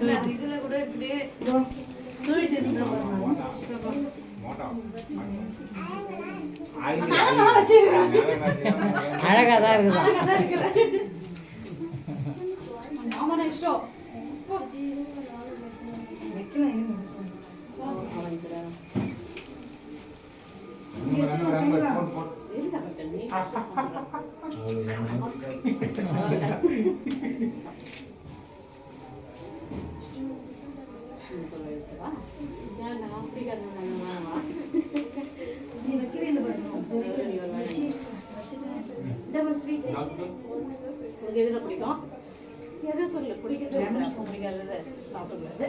இதுல கூட இருக்குது ஸ்வீட் இருக்கு அழகா தான் இருக்குதா? இஷ்டம் பிடிக்காதது சாப்பிடுறது.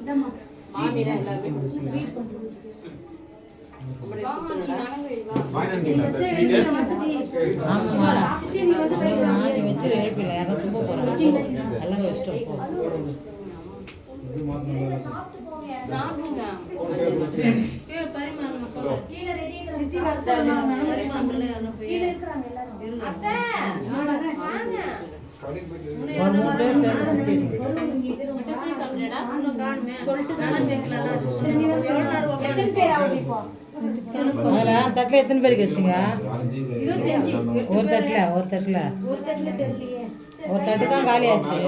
இந்தம்மா மாமியில எல்லாருமே பிடிக்கும் ஸ்வீட் கொஞ்சம் ஆமாம்மா. நீ வச்சு எழுப்பில யாரும் தும்ப போகிறாங்க எல்லாம் வச்சுட்டு போ. இது மாத்திரம் சாப்பிடுங்க சித்தி வர சொன்னாங்க. கீழே இருக்கிறாங்க எல்லாரும். ஒரு மூணு பேர் சேர்ந்து எத்தனை பேர் ஆகுது இப்போ அதில் தட்டில் எத்தனை பேருக்கு வச்சுங்க இருபத்தஞ்சு ஒரு தட்டில் ஒரு தட்டில் ஒரு தட்டுல தெரியலையே ஒரு தட்டு தான் காலி ஆச்சு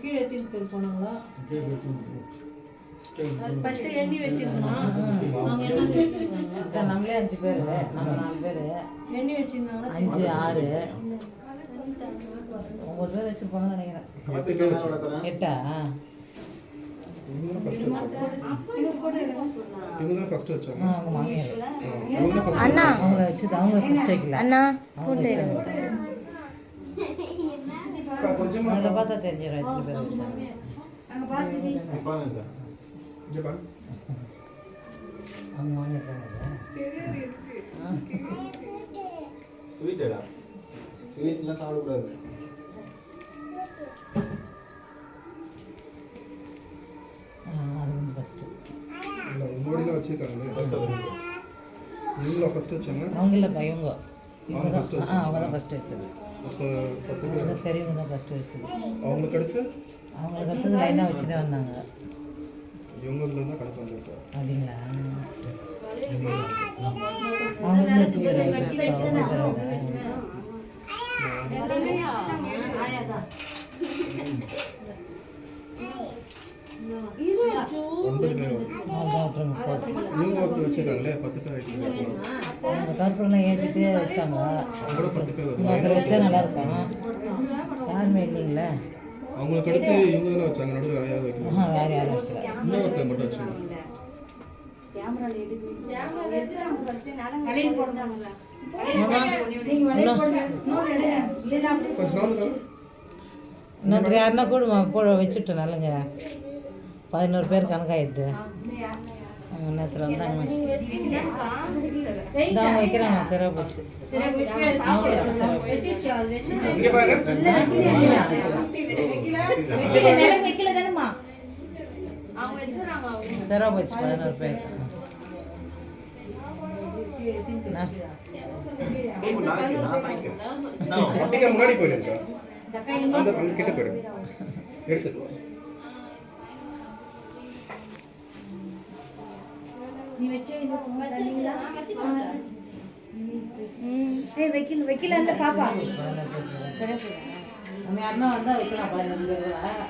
கீழே தீர்த்து பேர் போனாங்களா ஃபர்ஸ்ட் எண்ணி வச்சிருந்தோம். அவங்க என்ன நம்மளே அஞ்சு பேர். நம்ம நாலு பேர். எண்ணி வச்சிருந்தாங்கன்னா அஞ்சு ஆறு. ஒம்பது பேர் வச்சுருப்பாங்கன்னு நினைக்கிறேன். எட்டா? அண்ணா. அவங்க பார்த்தா தெரிஞ்சிடும் பேர் அங்க இங்க பாரு. தான் ஸ்வீட்டடா ஸ்வீட்லாம் சாப்பிடக்கூடாது இல்ல தான் வச்சிருக்காங்களே இவங்கள ஃபர்ஸ்ட் வச்சாங்க அவங்க இல்லைப்பா இவங்க ஆ அவங்க தான் ஃபஸ்ட்டு வச்சது பெரியவங்க தான் ஃபஸ்ட்டு வச்சது அவங்களுக்கு அடுத்து அவங்களுக்கு அடுத்தது லைனாக வச்சுட்டே வந்தாங்க இவங்க இதுல தான் கணக்கு வந்துருக்கு? அப்படிங்களா? ஒன்பது பேர். இவங்க ஒருத்தர் வச்சிருக்காங்களே பத்து பேர் ஆயிட்டு அவங்க கற்பூரெலாம் ஏற்றிட்டு வச்சாங்க. கூட பத்து பேர் நல்லா இருக்கும். யாருமே இல்லைங்களே. அவங்களுக்கு அடுத்து இவங்க தானே வச்சாங்க நடுவில் வேற யாரும் வைக்கல ஆஹா வேறு யாரும் வைக்கல இன்னும் ஒருத்தர் மட்டும் வச்சாங்க இன்னொருத்தர் யாருன்னா கூட போட வச்சுட்டு நல்லங்க. பதினோரு பேர் கணக்காயிடுது. அவங்க வந்தாங்க இந்த வைக்கிறாங்க சிறப்பு போச்சு வச்சு பதினோரு பேர் முன்னாடி போயிடுங்க அந்த கிட்ட போயிடுங்க வைக்கல வைக்கல பாப்பா. கூட.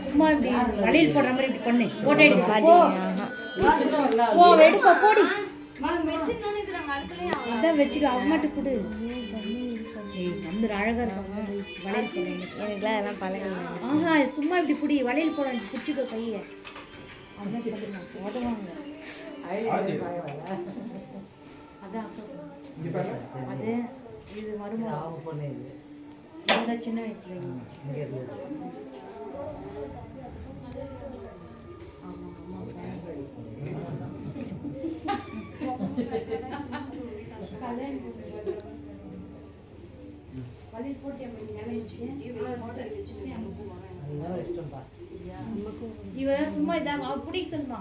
சும்மா இப்படி வளையல் போடுற மாதிரி இப்படி பண்ணு. போட்டோ போ. போடி. அதுக்குள்ளேயே அதான் வச்சுக்க அம்மாட்ட கொடு. ஏய் வந்து அழகா இருக்காங்க வளையல் போடுறீங்க எனக்குலாம் அதெல்லாம் பழகம் ஆஹா சும்மா இப்படி புடி வளையல் போட பிடிச்சிக்கோ கையை. அது இது மருமக பொண்ணு இது. சின்ன வயசுல இங்க இருக்குது. வளையல் போட்டு அப்படி நினைச்சு அதுதான் இஷ்டம்பா. இவ சும்மா இதாங்க அவ பிடிக்க சொல்லுமா.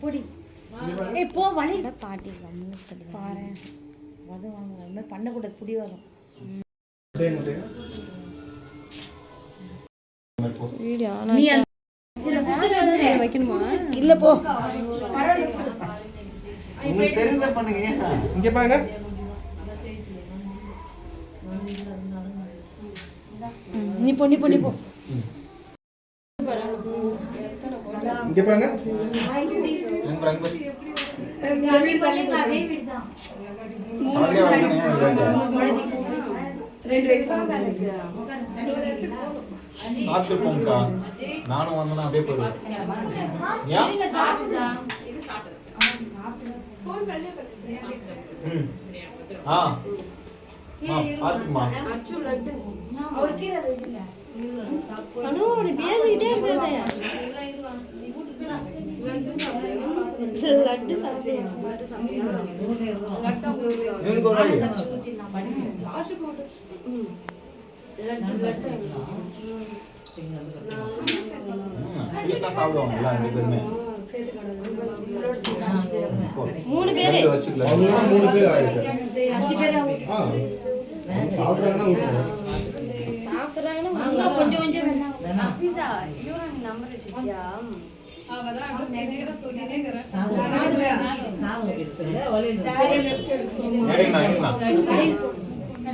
பிடி. போ பாட்டி பாரு. வதம் வாங்க அது மாதிரி பண்ணக்கூடாது புடி வந்து வைக்கணுமா? இல்ல போ. இங்கே பாருங்க. நீ போ நீ போ நீ போ இங்கே பாருங்க. சாப்பிட்டு போங்கக்கா. நானும் வந்தேன்னா அப்படியே போயிடுவேன். ஏன் ஆ. பேசிக்கிட்டே லட்டு சாப்பிடுவாங்கல்ல ரெண்டு பேருமே மூணு பேரு. மூணு பேர் அஞ்சு பேர்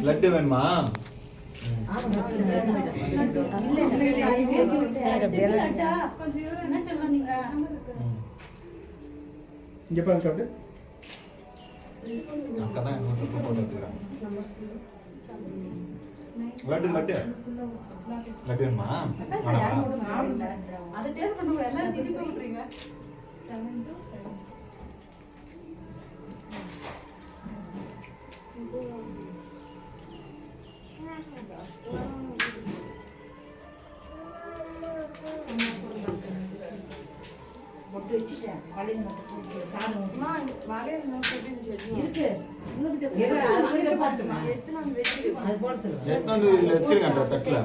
லட்டு வேணுமா இங்க பாருங்க அப்படியே அக்கா தான் போட்டு போட்டோ எடுத்துக்கிறாங்க. லட்டு லட்டு. லட்டு வேணுமா? வேணாமா பொட்டு வச்சுட்டேன். வழியில் மட்டும் போட்டு சாதம் ஊத்தி. இருக்கு இதில் வச்சிருங்க அந்த தட்டில்.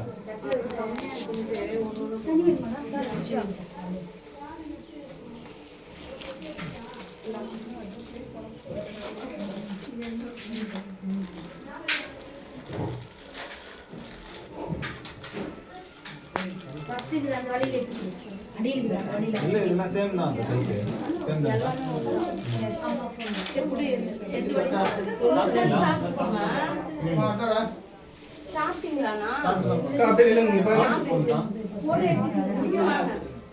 ஃபர்ஸ்ட் இது அந்த வழியில எடுத்து இல்லை இதெல்லாம் சேம் தான் அந்த சைஸ் சேம் தான்? சாப்பிட்டீங்களாண்ணா அப்படியே இங்கே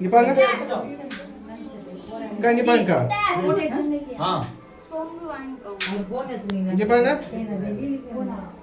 இங்கே ஆ சொம்பு இங்கே பாருங்க.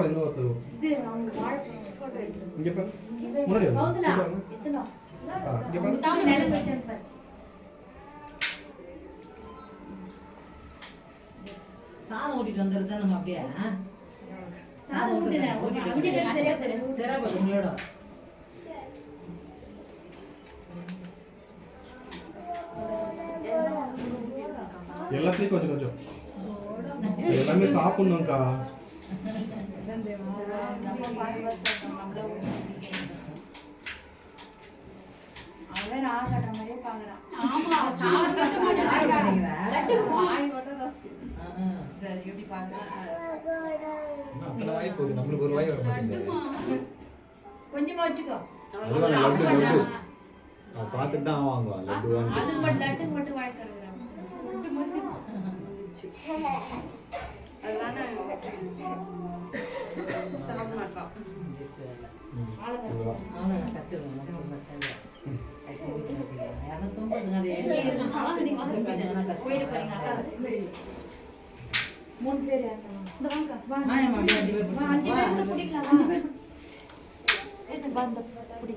சாப்பாடு இன்னும் ஒருத்தர் இது அவங்க வாழைப்பழம் போட்டோ எடுத்து இங்கே பாருங்க முன்னாடி வாங்க. கவுந்தலா இங்கே பாருங்க எத்தனோ ஆ இங்கே பாருங்க தாங்க நிலம் வச்சேன் பாரு சாதம் நம்ம அப்படியே? சாதம் ஒரு பேர் சரியா உங்களோட. எல்லாத்தையும் கொஞ்சம் கொஞ்சம். எல்லாமே சாப்பிடணும்க்கா. அவன் நான் கட்டுற மாதிரியே பாக்குறான் வாய் நம்மளுக்கு ஒரு வாய் வர மாட்டேங்குது கொஞ்சமா வச்சுக்கோ அவன் பார்த்துட்டு தான் வாங்குவான் லட்டு வாங்கி அதுக்கு மட்டும் லட்டுக்கு மட்டும் வாங்கி தருகிறான் அதனால சாப்பிட மாட்டான் மூணு பேர் யாருக்கா? வாங்க. அஞ்சு பேர் வா, அஞ்சு பிடிக்கலாம், அஞ்சு பேர். அந்த பிடி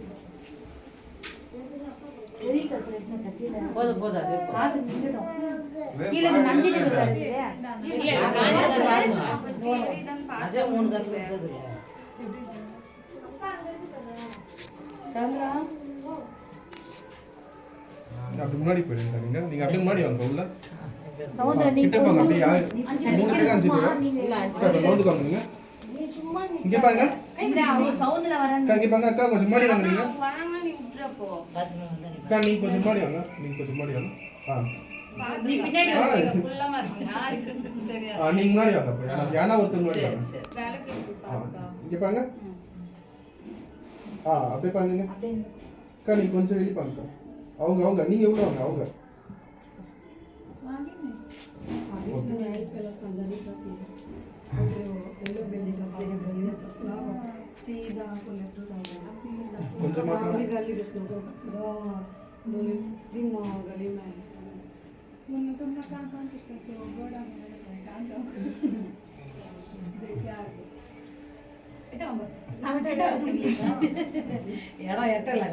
பெரிய என்ன கத்தியில போதும் போதும் அது. காது நின்றுடும். கீழே நஞ்சிட்டு வருது அதே மூணு கருத்து இருக்குது சந்திரா? அப்படி முன்னாடி போயிடுங்க நீங்க நீங்க அப்படியே முன்னாடி வாங்க உள்ள. சமுத்திர நீ கிட்ட போங்க அப்படியே யாரு? மூணு அஞ்சு பேர் சார் நோந்துக்காங்க நீங்க இங்க பாருங்க. வரான்னு அக்கா இங்க பாருங்க அக்கா கொஞ்சம் முன்னாடி வாங்க நீங்க. அக்கா நீங்க கொஞ்சம் முன்னாடி வாங்க. நீங்க கொஞ்சம் முன்னாடி வாங்க. ஆ. நீங்க முன்னாடி வாங்க யானா ஒருத்தர் முன்னாடி வாங்க. இங்க பாருங்க. ஆ அப்படியே பாருங்க. அக்கா நீங்க கொஞ்சம் வெளிய பாருங்க அவங்க அவங்க. நீங்க உள்ள வாங்க அவங்க. కొంచెం మాట్లాడాలి గల్లీ తీసుకుంటా దోలి జిమ్మ గల్లీ మ్యాచ్ మొన్న తొమ్మిది కాన్ఫరెన్స్ ఇస్తే గోడ ಎಡೋ ಎಟ್ಟಲ್ಲ